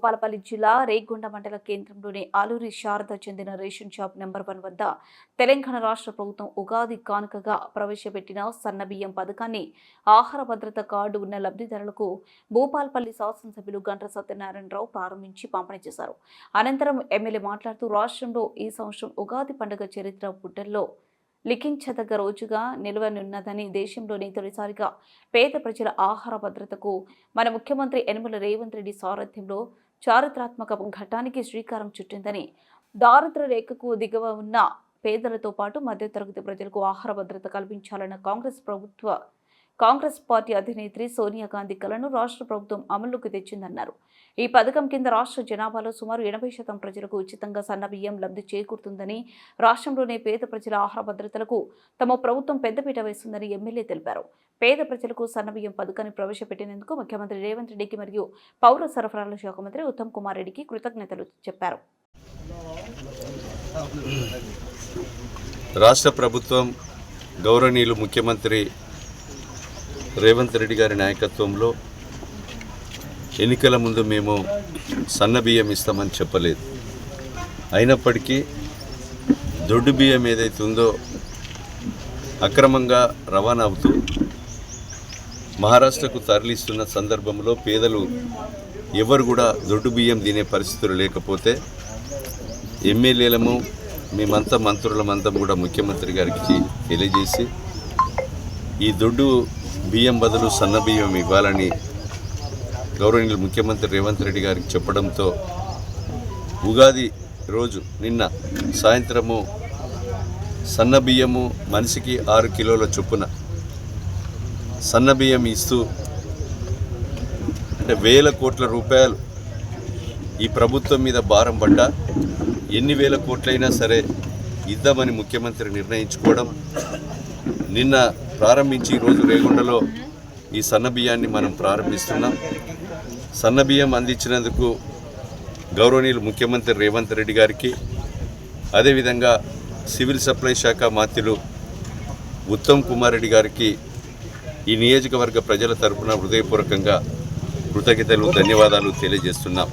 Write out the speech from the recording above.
భూపాలపల్లి జిల్లా రేగొండ మండల కేంద్రంలోని ఆలూరి శారద చెందిన రేషన్ షాప్ నెంబర్ వన్ వద్ద తెలంగాణ రాష్ట్ర ప్రభుత్వం ఉగాది కానుకగా ప్రవేశపెట్టిన సన్నబియ్యం పథకాన్ని ఆహార భద్రత కార్డు ఉన్న లబ్ధిదారులకు భూపాలపల్లి శాసనసభ్యులు గంట్ర సత్యనారాయణరావు ప్రారంభించి పంపిణీ చేశారు. అనంతరం ఎమ్మెల్యే మాట్లాడుతూ రాష్ట్రంలో ఈ సంవత్సరం ఉగాది పండుగ చరిత్ర పుటల్లో లిఖించదగ్గ రోజుగా నిలవనున్నదని దేశంలోని తొలిసారిగా పేద ప్రజల ఆహార భద్రతకు మన ముఖ్యమంత్రి యనమల రేవంత్ రెడ్డి సారథ్యంలో చారిత్రాత్మక ఘట్టానికి శ్రీకారం చుట్టిందని దారిద్ర రేఖకు దిగువ ఉన్న పేదలతో పాటు మధ్యతరగతి ప్రజలకు ఆహార భద్రత కల్పించాలన్న కాంగ్రెస్ ప్రభుత్వ కాంగ్రెస్ పార్టీ అధినేత్రి సోనియా గాంధీ కలను రాష్ట్ర ప్రభుత్వం అమల్లోకి తెచ్చిందన్నారు. ఈ పథకం కింద రాష్ట్ర జనాభాలో సుమారు ఎనభై శాతం ప్రజలకు ఉచితంగా సన్న బియ్యం లబ్ధి చేకూరుతుందని రాష్ట్రంలోనే పేద ప్రజల ఆహార భద్రతలకు తమ ప్రభుత్వం పెద్దపీట వేస్తుందని ఎమ్మెల్యే తెలిపారు. పేద ప్రజలకు సన్నబియ్యం పథకాన్ని ప్రవేశపెట్టినందుకు ముఖ్యమంత్రి రేవంత్ రెడ్డికి మరియు పౌర సరఫరాల శాఖ మంత్రి ఉత్తమ్ కుమార్ రెడ్డికి కృతజ్ఞతలు చెప్పారు. రాష్ట్ర ప్రభుత్వం గౌరవనీయులు ముఖ్యమంత్రి రేవంత్ రెడ్డి గారి నాయకత్వంలో ఎన్నికల ముందు మేము సన్న బియ్యం ఇస్తామని చెప్పలేదు. అయినప్పటికీ దొడ్డు బియ్యం ఏదైతే ఉందో అక్రమంగా రవాణా అవుతూ మహారాష్ట్రకు తరలిస్తున్న సందర్భంలో పేదలు ఎవరు కూడా దొడ్డు బియ్యం తినే పరిస్థితులు లేకపోతే ఎమ్మెల్యేలము మేమంతా మంత్రులమంతా కూడా ముఖ్యమంత్రి గారికి తెలియజేసి ఈ దొడ్డు బియ్యం బదులు సన్న బియ్యం ఇవ్వాలని గౌరవనీయులు ముఖ్యమంత్రి రేవంత్ రెడ్డి గారికి చెప్పడంతో ఉగాది రోజు నిన్న సాయంత్రము సన్న బియ్యము మనిషికి ఆరు కిలోల చొప్పున సన్న బియ్యం ఇస్తూ అంటే వేల కోట్ల రూపాయలు ఈ ప్రభుత్వం మీద భారం పడ్డా ఎన్ని వేల కోట్లైనా సరే ఇద్దామని ముఖ్యమంత్రి నిర్ణయించుకోవడం నిన్న ప్రారంభించి ఈరోజు రేగొండలో ఈ సన్న బియ్యాన్ని మనం ప్రారంభిస్తున్నాం. సన్న బియ్యం అందించినందుకు గౌరవనీయులు ముఖ్యమంత్రి రేవంత్ రెడ్డి గారికి అదేవిధంగా సివిల్ సప్లై శాఖ మాత్యులు ఉత్తమ్ కుమార్ రెడ్డి గారికి ఈ నియోజకవర్గ ప్రజల తరఫున హృదయపూర్వకంగా కృతజ్ఞతలు ధన్యవాదాలు తెలియజేస్తున్నాం.